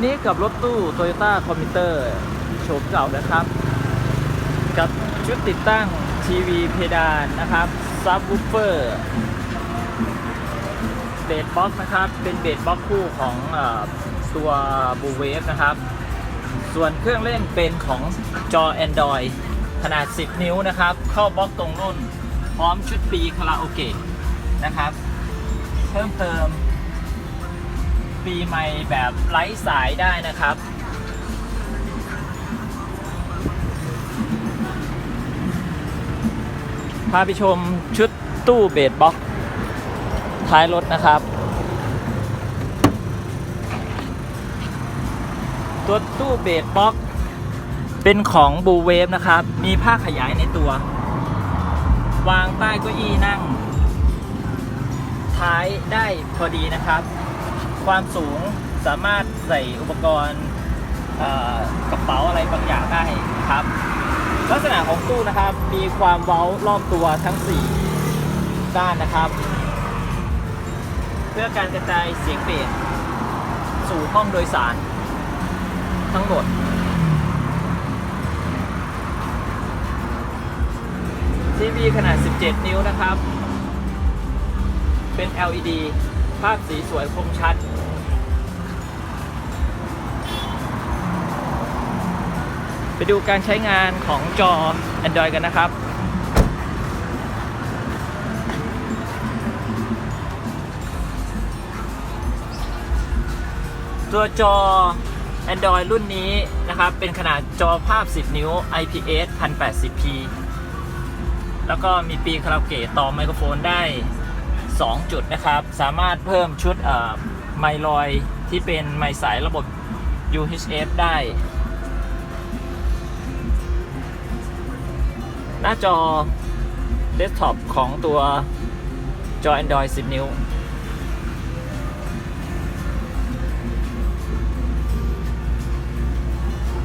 วันนี้กับรถตู้ Toyota c o m m u t e r โฉมเก่านะครับ กับชุดติดตั้งทีวีเพดานนะครับซับวูฟเฟอร์เบสบ็อกนะครับ เป็นเบสบ็อกคู่ของออตัวบูเวฟนะครับ ส่วนเครื่องเล่นเป็นของจอ Android ขนาด 10 นิ้วนะครับ เข้าบล็อกตรงรุ่น พร้อมชุดปีคาราโอเกะนะครับ เพิ่มเติม ปีใหม่แบบไร้สายได้นะครับ พาไปชมชุดตู้เบสบ็อกท้ายรถนะครับ ตัวตู้เบสบ็อกเป็นของบูเวฟนะครับ มีผ้าขยายในตัว วางใต้เก้าอี้นั่ง ท้ายได้พอดีนะครับ ความสูงสามารถใส่อุปกรณ์กระเป๋าอะไรบางอย่างได้ครับ ลักษณะของตู้นะครับมีความเว้ารอบตัวทั้ง 4 ด้านนะครับ เพื่อการกระจายเสียงเบสสู่ห้องโดยสาร ทั้งหมดทีวีขนาด 17 นิ้วนะครับ เป็น LED ภาพสีสวยคมชัด ไปดูการใช้งานของจอ Android กันนะครับ ตัวจอ Android รุ่นนี้นะครับ เป็นขนาดจอภาพ 10 นิ้ว IPS 1080p แล้วก็มีปีคาราโอเกะต่อไมโครโฟนได้ 2 จุดนะครับ สามารถเพิ่มชุดไมลอยที่เป็นไมสายระบบ UHF ได้ หน้าจอเดสก์ท็อปของตัวจอ Android 10 นิ้ว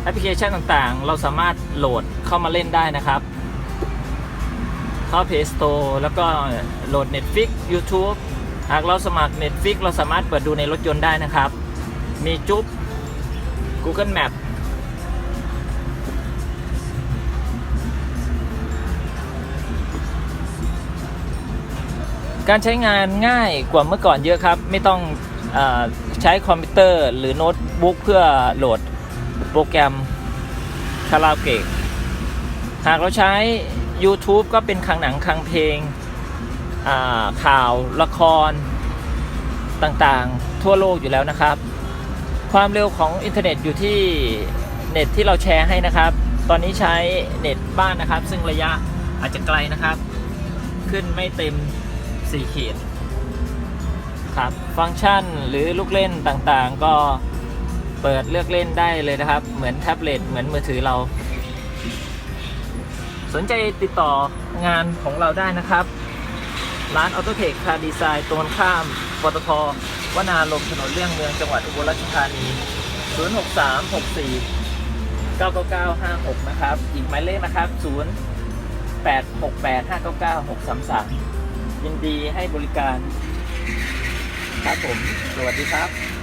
แอปพลิเคชันต่างๆ เราสามารถโหลดเข้ามาเล่นได้นะครับ เข้า Play Store แล้วก็โหลด Netflix YouTube หากเราสมัคร Netflix เราสามารถเปิดดูในรถยนต์ได้นะครับ มีจุ๊บ Google Map การใช้งานง่ายกว่าเมื่อก่อนเยอะครับ ไม่ต้องอใช้คอมพิวเตอร์หรือโน้ตบุ๊กเพื่อโหลดโปรแกรมคาราโอเกะหากเราใช้ YouTube ก็เป็นคลังหนังคลังเพลงข่าวละครต่างๆ ทั่วโลกอยู่แล้วนะครับ ความเร็วของอินเทอร์เน็ตอยู่ที่เน็ตที่เราแชร์ให้นะครับ ตอนนี้ใช้เน็ตบ้านนะครับ ซึ่งระยะอาจจะไกลนะครับ ขึ้นไม่เต็ม 4ขีดครับฟังก์ชันหรือลูกเล่นต่างๆ ก็เปิดเลือกเล่นได้เลยนะครับ เหมือนแท็บเล็ตเหมือนมือถือเรา สนใจติดต่องานของเราได้นะครับ ร้านออโตเทคคาดีไซน์ตรงข้ามปตทวนาลมถนนเลี่ยงเมืองจังหวัดอุบลราชธานี 06364 99956 นะครับ อีกหมายเลขนะครับ 0868599633 ยินดีให้บริการ ครับผม สวัสดีครับ